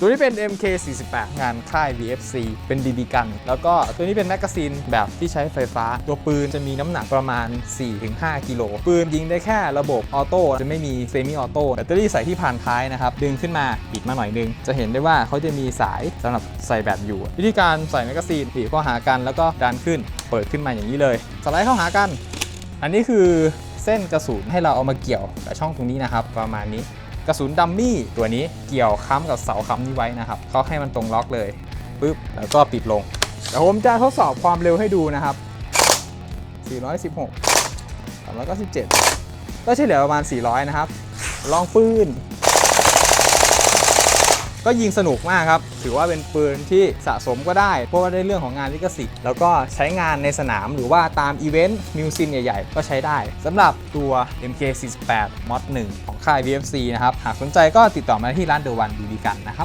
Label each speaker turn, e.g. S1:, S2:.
S1: ตัวนี้เป็น MK48 งานค่าย VFC เป็นบีบีกัน แล้วก็ตัวนี้เป็นแมกกาซีนแบบที่ใช้ไฟฟ้า ตัวปืนจะมีน้ำหนักประมาณ 4-5 กิโล ปืนยิงได้แค่ระบบออโต้จะไม่มีเซมิออโต้แบตเตอรี่ใส่ที่ผ่านท้ายนะครับ ดึงขึ้นมาปิดมาหน่อยนึง จะเห็นได้ว่าเขาจะมีสายสำหรับใส่แบตอยู่ วิธีการใส่แมกกาซีนบีบเข้าหากันแล้วก็ดันขึ้น เปิดขึ้นมาอย่างนี้เลย สไลด์เข้าหากัน อันนี้คือเส้นกระสุนให้เราเอามาเกี่ยวกับช่องตรงนี้นะครับ ประมาณนี้ กระสุนดัมมี่ตัวนี้เกี่ยวค้ำกับเสาค้ำนี้ไว้นะครับเขาให้มันตรงล็อกเลยปึ๊บแล้วก็ปิดลงเดี๋ยวผมจะทดสอบความเร็วให้ดูนะครับ 416 397ก็เฉลี่ยประมาณ 400 นะครับ ลองปืน ก็ยิงสนุกมากครับ ถือว่าเป็นปืนที่สะสมก็ได้ เพราะว่าได้เรื่องของงานลิขสิทธิ์ แล้วก็ใช้งานในสนามหรือว่าตามอีเวนต์มิวซินใหญ่ๆ ก็ใช้ได้สำหรับตัว MK48 Mod 1ของค่าย VFC นะครับ หากสนใจก็ติดต่อมาที่ร้านเดอะวันดูดีกันนะครับ